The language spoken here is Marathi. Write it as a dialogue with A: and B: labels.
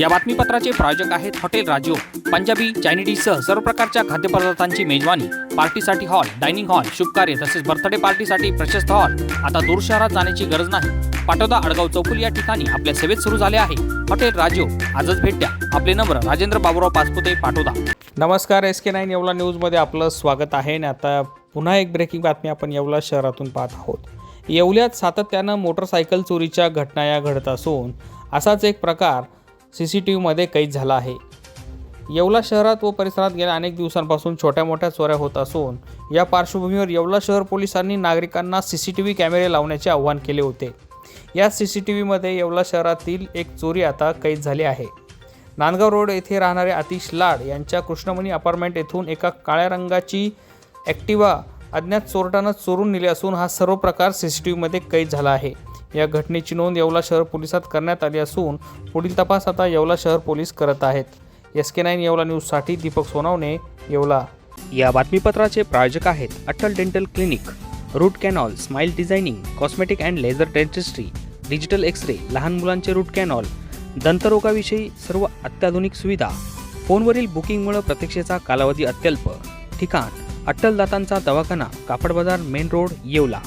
A: या बातमीपत्राचे प्रायोजक आहेत हॉटेल राजो. पंजाबी चायनीजसह सर्व प्रकारच्या खाद्यपदार्थांची मेजवानी. पार्टीसाठी हॉल डायनिंग हॉल शुभकार्य तसेच बर्थडे पार्टीसाठी प्रशस्त हॉल. आता दूर शहरात जाण्याची गरज नाही. पाटोदा अडगाव चौकुल या ठिकाणी आपल्या सेवेत सुरू झाले आहे. हॉटेल राजो आजच भेट द्या. आपले नंबर राजेंद्र बाबुराव पाचपुते पाटोदा. नमस्कार एस के नाईन येवला न्यूजमध्ये आपलं स्वागत आहे. आणि आता पुन्हा एक ब्रेकिंग बातमी आपण येवला शहरातून पाहत आहोत. येवल्यात सातत्यानं मोटरसायकल चोरीच्या घटना या घडत असून असाच एक प्रकार सी सी टी व्हीमध्ये कैद झाला आहे. येवला शहरात व परिसरात गेल्या अनेक दिवसांपासून छोट्या मोठ्या चोऱ्या होत असून या पार्श्वभूमीवर येवला शहर पोलिसांनी नागरिकांना सी सी टी व्ही कॅमेरे लावण्याचे आवाहन केले होते. या सी सी टी व्हीमध्ये येवला शहरातील एक चोरी आता कैद झाली आहे. नांदगाव रोड येथे राहणारे आतिश लाड यांच्या कृष्णमणी अपार्टमेंट येथून एका काळ्या रंगाची ॲक्टिवा अज्ञात चोरट्यानं चोरून नेली असून हा सर्व प्रकार सी सी टी व्हीमध्ये कैद झाला आहे. या घटनेची नोंद येवला शहर पोलिसात करण्यात आली असून पुढील तपास आता येवला शहर पोलीस करत आहेत. एस के नाईन येवला न्यूजसाठी दीपक सोनावणे येवला. या बातमीपत्राचे प्रायोजक आहेत Atal dental clinic root canal smile designing cosmetic and laser dentistry digital X ray लहान मुलांचे रूट कॅनॉल दंतरोगाविषयी सर्व अत्याधुनिक सुविधा फोनवरील बुकिंगमुळे प्रतीक्षेचा कालावधी अत्यल्प. ठिकाण अट्टल दातांचा दवाखाना कापड बाजार मेन रोड येवला.